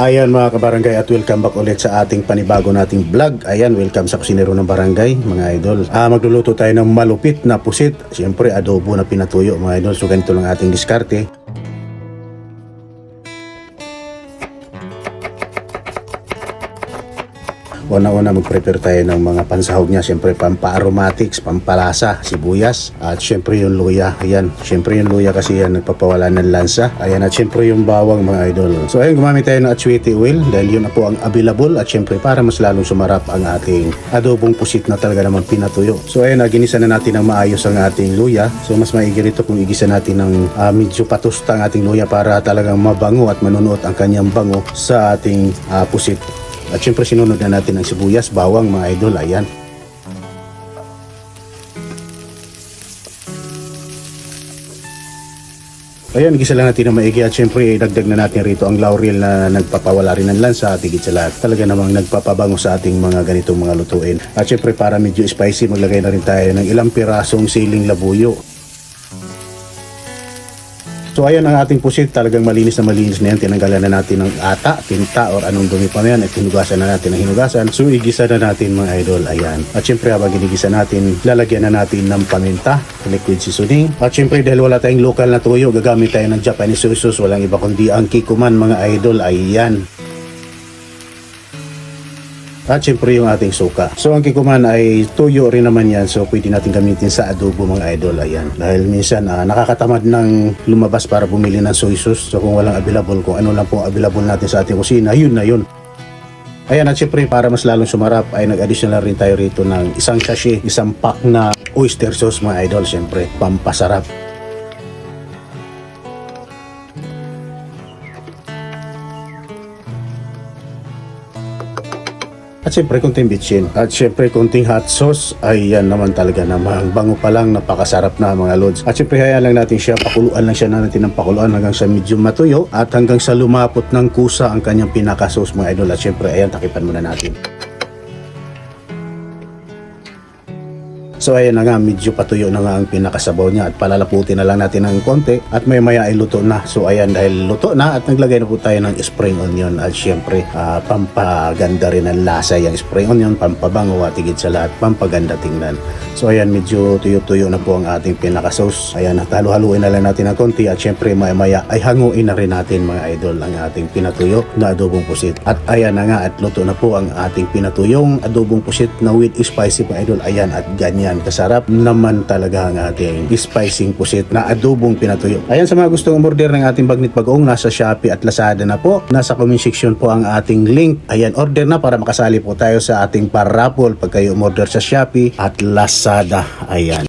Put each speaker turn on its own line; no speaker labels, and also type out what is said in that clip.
Ayan mga kabarangay at welcome back ulit sa ating panibago nating vlog. Ayan, welcome sa kusinero ng barangay mga idol. Ah, magluluto tayo ng malupit na pusit. Siyempre adobo na pinatuyo mga idol. So ganito lang ating diskarte. Una-una mag-prepare tayo ng mga pansahog niya. Siyempre pampa-aromatics, pampalasa, sibuyas. At siyempre yung luya. Ayan. Siyempre yung luya kasi yan nagpapawala ng lansa. Ayan. At siyempre yung bawang mga idol. So ayun gumamit tayo ng atswiti oil dahil yun na po ang available. At siyempre para mas lalong sumarap ang ating adobong pusit na talaga naman pinatuyo. So ayun, ginisa na natin ng maayos ang ating luya. So mas maigi rito kung igisa natin ng ah, medyo patusta ang ating luya para talagang mabango at manunuot ang kanyang bango sa ating ah, pusit. At syempre sinunod na natin ang sibuyas, bawang mga idol, ayan. Ayan, gisa lang natin na maigi at syempre dagdag na natin rito ang laurel na nagpapawala rin ng lansa at higit sa lahat. Talaga namang nagpapabango sa ating mga ganitong mga lutuin. At syempre para medyo spicy, maglagay na rin tayo ng ilang pirasong siling labuyo. So ayan ang ating pusit, talagang malinis na malinis na yan. Tinanggalan na natin ng ata, tinta or anong dumi pa na yan at hinugasan na natin ng hinugasan. So igisa na natin mga idol, ayan. At syempre habang ginigisa natin, lalagyan na natin ng paminta, liquid seasoning. At syempre dahil wala tayong local na tuyo, gagamit tayo ng Japanese soy sauce, walang iba kundi ang kikuman mga idol, ayan. At syempre yung ating suka. So ang kikuman ay tuyo rin naman yan. So pwede natin gamitin sa adobo mga idol. Ayan. Dahil minsan ah, nakakatamad ng lumabas para bumili ng soy sauce. So kung walang available, kung ano lang po available natin sa ating kusina, yun na yun. Ayan at syempre para mas lalong sumarap ay nag-additional rin tayo rito ng isang sachet, isang pack na oyster sauce mga idol. Syempre pampasarap. At syempre konting bitchin. At syempre konting hot sauce. Ay yan naman talaga namang bango pa lang napakasarap na mga lods. At syempre hayaan lang natin siya pakuluan lang siya na natin ng pakuluan hanggang sa medyo matuyo at hanggang sa lumapot ng kusa ang kanyang pinaka sauce mga idol. At syempre ayan takipan muna natin. So ayan na nga, medyo patuyo na nga ang pinakasabaw niya at palalaputin na lang natin ng konti at may maya ay luto na. So ayan, dahil luto na at naglagay na po tayo ng spring onion at syempre ah, pampaganda rin ang lasa yung spring onion, pampabango at higit sa lahat, pampaganda tingnan. So ayan, medyo tuyo-tuyo na po ang ating pinakasauce. Ayan, at halu-haluin na lang natin ng konti at syempre maya maya ay hanguin na rin natin mga idol ang ating pinatuyo na adobong pusit. At ayan na nga at luto na po ang ating pinatuyong adobong pusit na with spicy mga idol. Ayan at ganyan kasarap naman talaga ang ating spicing pusit na adobong pinatuyo. Ayan sa mga gustong umorder ng ating bagnit bagoong nasa Shopee at Lazada na po. Nasa comment section po ang ating link. Ayan, order na para makasali po tayo sa ating parapol pag kayo umorder sa Shopee at Lazada. Ayan.